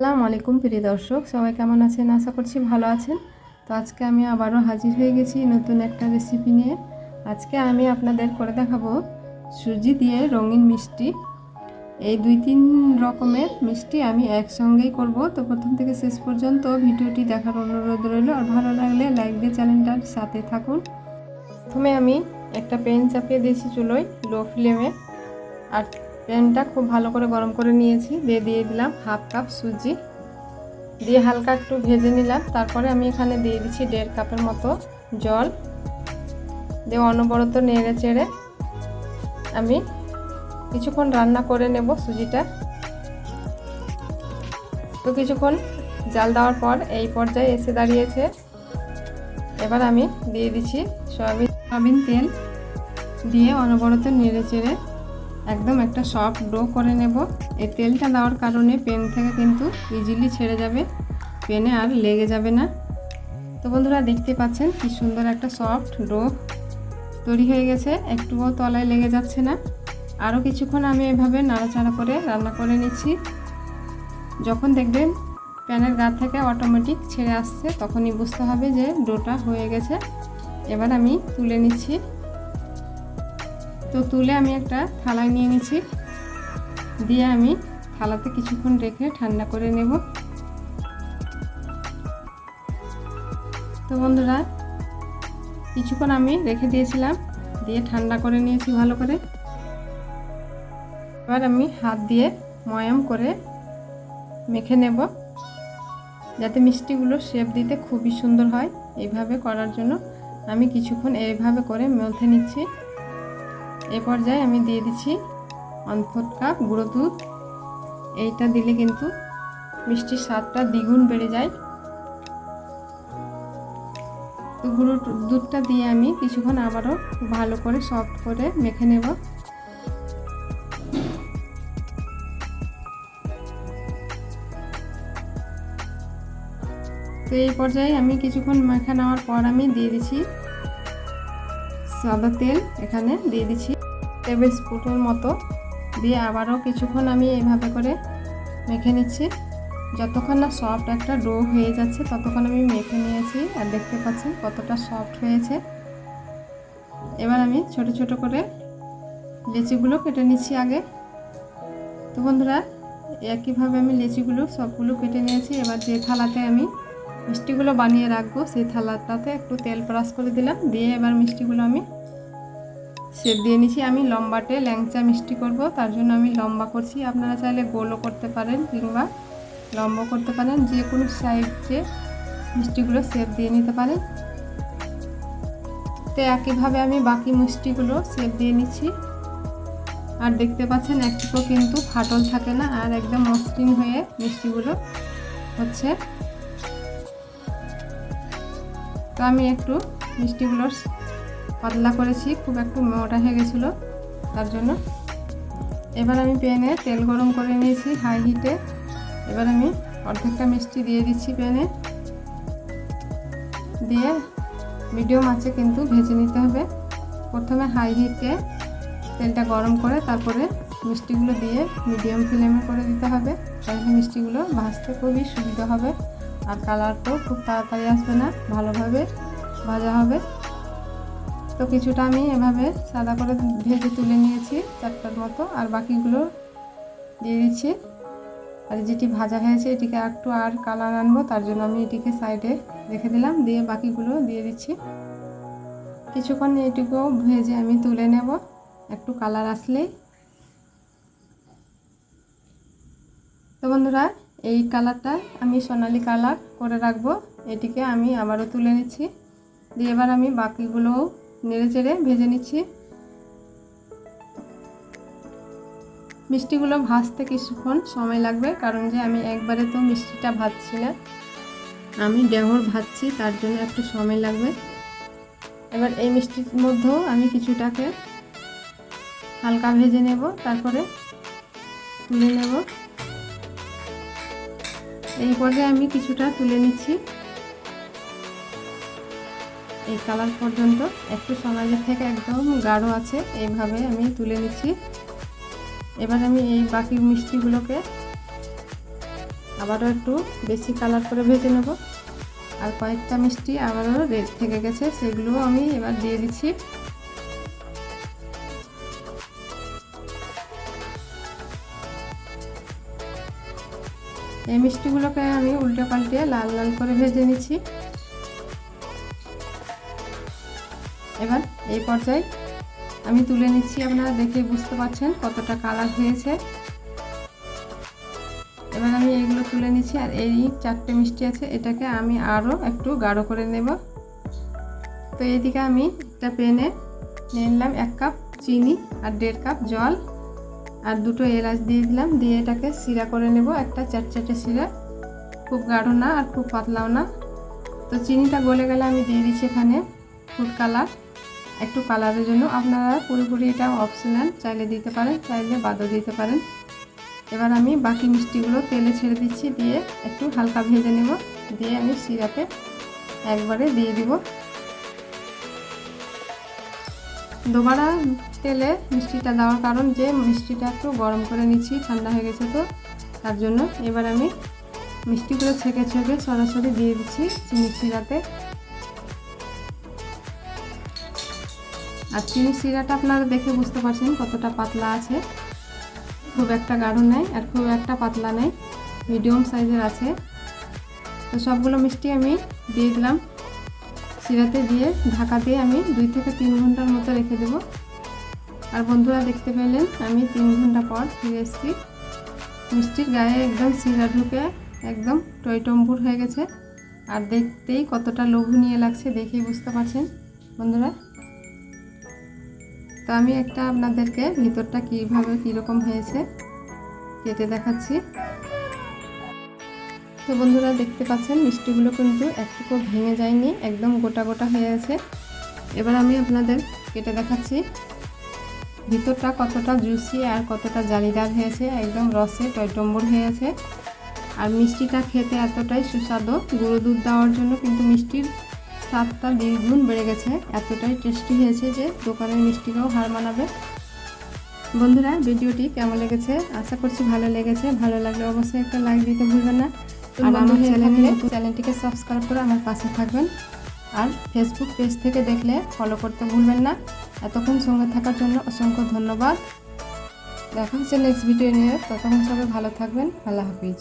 আসসালামু আলাইকুম, প্রিয় দর্শক। সবাই কেমন আছেন? আশা করছি ভালো আছেন। তো আজকে আমি আবারও হাজির হয়ে গেছি নতুন একটা রেসিপি নিয়ে। আজকে আমি আপনাদের করে দেখাবো সুজি দিয়ে রঙিন মিষ্টি। এই দুই তিন রকমের মিষ্টি আমি একসঙ্গেই করব। তো প্রথম থেকে শেষ পর্যন্ত ভিডিওটি দেখার অনুরোধ রইল। আর ভালো লাগলে লাইক দিয়ে চ্যানেলটার সাথে থাকুন। প্রথমে আমি একটা পেন চাপিয়ে দিয়েছি চুলোয় লো ফ্লেমে আর প্যানটা খুব ভালো করে গরম করে নিয়েছি। দিয়ে দিয়ে দিলাম হাফ কাপ সুজি। দিয়ে হালকা একটু ভেজে নিলাম। তারপরে আমি এখানে দিয়ে দিচ্ছি দেড় কাপের মতো জল। দিয়ে অনবরত নেড়ে চেড়ে আমি কিছুক্ষণ রান্না করে নেব সুজিটা। তো কিছুক্ষণ জাল দেওয়ার পর এই পর্যায়ে এসে দাঁড়িয়েছে। এবার আমি দিয়ে দিচ্ছি সয়াবিন সয়াবিন তেল। দিয়ে অনবরত নেড়ে চেড়ে একদম একটা সফট ডো করে নেব। এই তেলটা দেওয়ার কারণে পেন থেকে কিন্তু ইজিলি ছেড়ে যাবে। পেনে আর লেগে যাবে না। তো বন্ধুরা, দেখতে পাচ্ছেন কি সুন্দর একটা সফট ডো তৈরি হয়ে গেছে। একটুও তলায় লেগে যাচ্ছে না। আরও কিছুক্ষণ আমি এভাবে নাড়াচাড়া করে রান্না করে নিচ্ছি। যখন দেখবেন প্যানের গা থেকে অটোমেটিক ছেড়ে আসছে, তখনই বুঝতে হবে যে ডোটা হয়ে গেছে। এবার আমি তুলে নিচ্ছি। তো তুলে আমি একটা থালায় নিয়ে নিচ্ছি দিয়ে আমি থালাতে কিছুক্ষণ রেখে ঠান্ডা করে নেব। তো বন্ধুরা, কিছুক্ষণ আমি রেখে দিয়েছিলাম, দিয়ে ঠান্ডা করে নিয়েছি ভালো করে। এবার আমি হাত দিয়ে ময়াম করে মেখে নেব, যাতে মিষ্টিগুলো শেপ দিতে খুবই সুন্দর হয়। এইভাবে করার জন্য আমি কিছুক্ষণ এইভাবে করে মেখে নিচ্ছি। এ পর্যায়ে আমি দিয়ে দিচ্ছি ওয়ান ফোর্থ কাপ গুঁড়ো দুধ। এইটা দিলে কিন্তু মিষ্টির স্বাদটা দ্বিগুণ বেড়ে যায়। তো গুঁড়ো দুধটা দিয়ে আমি কিছুক্ষণ আবারও ভালো করে সফট করে মেখে নেব। তো এই পর্যায়ে আমি কিছুক্ষণ মেখে নেওয়ার পর আমি দিয়ে দিচ্ছি সাদা তেল এখানে দিয়ে দিচ্ছি। টেবিল স্পুনের মতো দিয়ে আবারও কিছুক্ষণ আমি এইভাবে করে মেখে নিচ্ছি। যতক্ষণ না সফট একটা ডো হয়ে যাচ্ছে, ততক্ষণ আমি মেখে নিয়েছি আর দেখতে পাচ্ছেন কতটা সফট হয়েছে। এবার আমি ছোট ছোট করে লেচিগুলো কেটে নিচ্ছি আগে। তো বন্ধুরা, একইভাবে আমি লেচিগুলো সবগুলো কেটে নিয়েছি। এবার যে থালাতে আমি মিষ্টিগুলো বানিয়ে রাখব, সেই থালাটাতে একটু তেল ব্রাশ করে দিলাম। দিয়ে এবার মিষ্টিগুলো আমি সেপ দিয়ে নিচ্ছি। আমি লম্বাটে ল্যাংচা মিষ্টি করব, তার জন্য আমি লম্বা করছি। আপনারা চাইলে গোলও করতে পারেন কিংবা লম্বা করতে পারেন। যে কোনো সাইজে মিষ্টিগুলো সেপ দিয়ে নিতে পারেন। তো একইভাবে আমি বাকি মিষ্টিগুলো সেপ দিয়ে নিচ্ছি। আর দেখতে পাচ্ছেন একটুকু কিন্তু ফাটল থাকে না, আর একদম মসৃণ হয়ে মিষ্টিগুলো হচ্ছে। তো আমি একটু মিষ্টিগুলোর পাতলা করেছি, খুব একটু মোটা হয়ে গেছিল, তার জন্য। এবার আমি প্যানে তেল গরম করে নিয়েছি হাই হিটে এবার আমি অর্ধেকটা মিষ্টি দিয়ে দিচ্ছি প্যানে। দিয়ে মিডিয়াম আছে কিন্তু ভেজে নিতে হবে। প্রথমে হাই হিটে তেলটা গরম করে তারপরে মিষ্টিগুলো দিয়ে মিডিয়াম ফ্লেমে করে দিতে হবে। তাহলে মিষ্টিগুলো ভাজতে খুবই সুবিধা হবে। আর কালারটাও খুব তাড়াতাড়ি আসবে না, ভালোভাবে ভাজা হবে। তো কিছুটা আমি এভাবে সাদা করে ভেজে তুলে নিয়েছি চারটার মতো, আর বাকিগুলো দিয়ে দিচ্ছি। আর যেটি ভাজা হয়েছে এটিকে একটু আর কালার আনব, তার জন্য আমি এটিকে সাইডে রেখে দিলাম, দিয়ে বাকিগুলো দিয়ে দিচ্ছি। কিছুক্ষণ এটিকেও ভেজে আমি তুলে নেব, একটু কালার আসলেই। তো বন্ধুরা, এই কালারটা আমি সোনালি কালার করে রাখব, এটিকে আমি আবারও তুলে নিচ্ছি। দিয়ে এবার আমি বাকিগুলোও নেড়ে চেড়ে ভেজে নিচ্ছি। মিষ্টিগুলো ভাজতে কিছুক্ষণ সময় লাগবে, কারণ যে আমি একবারে তো মিষ্টিটা ভাজছি না আমি ডেহর ভাজছি, তার জন্য একটু সময় লাগবে। এবার এই মিষ্টির মধ্যেও আমি কিছুটাকে হালকা ভেজে নেব, তারপরে তুলে নেব। এই পর্যায়ে আমি কিছুটা তুলে নিচ্ছি। এই কালার পর্যন্ত একটু সমাজের থেকে একদম গাঢ় আছে, এইভাবে আমি তুলে নিচ্ছি। এবার আমি এই বাকি মিষ্টিগুলোকে আবারও একটু বেশি কালার করে ভেজে নেব। আর কয়েকটা মিষ্টি আবারও রে- থেকে গেছে, সেগুলোও আমি এবার দিয়ে দিচ্ছি। এই মিষ্টিগুলোকে আমি উল্টে পাল্টে লাল লাল করে ভেজে নিচ্ছি। এবার এই পর্যায়ে আমি তুলে নিচ্ছি, আপনারা দেখে বুঝতে পারছেন কতটা কালার হয়েছে। এবার আমি এগুলো তুলে নিচ্ছি, আর এই চারটে মিষ্টি আছে, এটাকে আমি আরও একটু গাঢ় করে নেব। তো এইদিকে আমি একটা পেনে নিয়ে নিলাম এক কাপ চিনি আর দেড় কাপ জল, আর দুটো এলাচ দিয়ে দিলাম, দিয়ে এটাকে শিরা করে নেব, একটা চারচাটে শিরা। খুব গাঢ় না আর খুব পাতলাও না। তো চিনিটা গলে গেলে আমি দিয়ে দিচ্ছি এখানে ফুড কালার একটু কালারের জন্য আপনারা পুরোপুরি এটা অপশনাল চাইলে দিতে পারেন, চাইলে বাদও দিতে পারেন। এবার আমি বাকি মিষ্টিগুলো তেলে ছেড়ে দিচ্ছি, দিয়ে একটু হালকা ভেজে নেব। দিয়ে আমি সিরাপে একবারে দিয়ে দিব। দুবারা তেলে মিষ্টিটা দেওয়ার কারণ যে মিষ্টিটা একটু গরম করে নিচ্ছি, ঠান্ডা হয়ে গেছে তো, তার জন্য এবার আমি মিষ্টিগুলো ছেঁকে ছেঁকে সরাসরি দিয়ে দিচ্ছি চিনি আর চিনি সিরাটা আপনারা দেখে বুঝতে পারছেন কতটা পাতলা আছে। খুব একটা গাঢ় নেই আর খুব একটা পাতলা নেই মিডিয়াম সাইজের আছে। তো সবগুলো মিষ্টি আমি দিয়ে দিলাম। সিরাতে দিয়ে ঢাকা দিয়ে আমি দুই থেকে তিন ঘণ্টার মতো রেখে দেব। আর বন্ধুরা দেখতে পেলেন, আমি তিন ঘণ্টা পর ফিরে এসেছি। মিষ্টির গায়ে একদম সিরা ঢুকে একদম টইটম্বুর হয়ে গেছে। আর দেখতেই কতটা লোভনীয় লাগছে দেখেই বুঝতে পারছেন। বন্ধুরা তো আমি একটা আপনাদেরকে ভিতরটা কীভাবে কীরকম হয়েছে কেটে দেখাচ্ছি। তো বন্ধুরা দেখতে পাচ্ছেন, মিষ্টিগুলো কিন্তু একটুকু ভেঙে যায়নি, একদম গোটা গোটা হয়ে আছে। এবার আমি আপনাদের কেটে দেখাচ্ছি। ভিতরটা কতটা জুসি আর কতটা জালিদার হয়েছে, একদম রসে টয়টম্বর হয়েছে আর মিষ্টিটা খেতে এতটাই সুস্বাদু, গুঁড়ো দুধ দেওয়ার জন্য কিন্তু মিষ্টির স্বাদটা দ্বিগুণ বেড়ে গেছে। এতটাই টেস্টি হয়েছে যে দোকানের মিষ্টিকেও হার মানাবে। বন্ধুরা ভিডিওটি কেমন লেগেছে? আশা করছি ভালো লেগেছে। ভালো লাগলে অবশ্যই একটা লাইক দিতে ভুলবেন না। আর আমার চ্যানেলে চ্যানেলটিকে সাবস্ক্রাইব করে আমার পাশে থাকবেন। আর ফেসবুক পেজ থেকে দেখলে ফলো করতে ভুলবেন না। এতক্ষণ সঙ্গে থাকার জন্য অসংখ্য ধন্যবাদ। দেখা হচ্ছে নেক্সট ভিডিও নিয়ে। ততক্ষণ সবাই ভালো থাকবেন। আল্লাহ হাফিজ।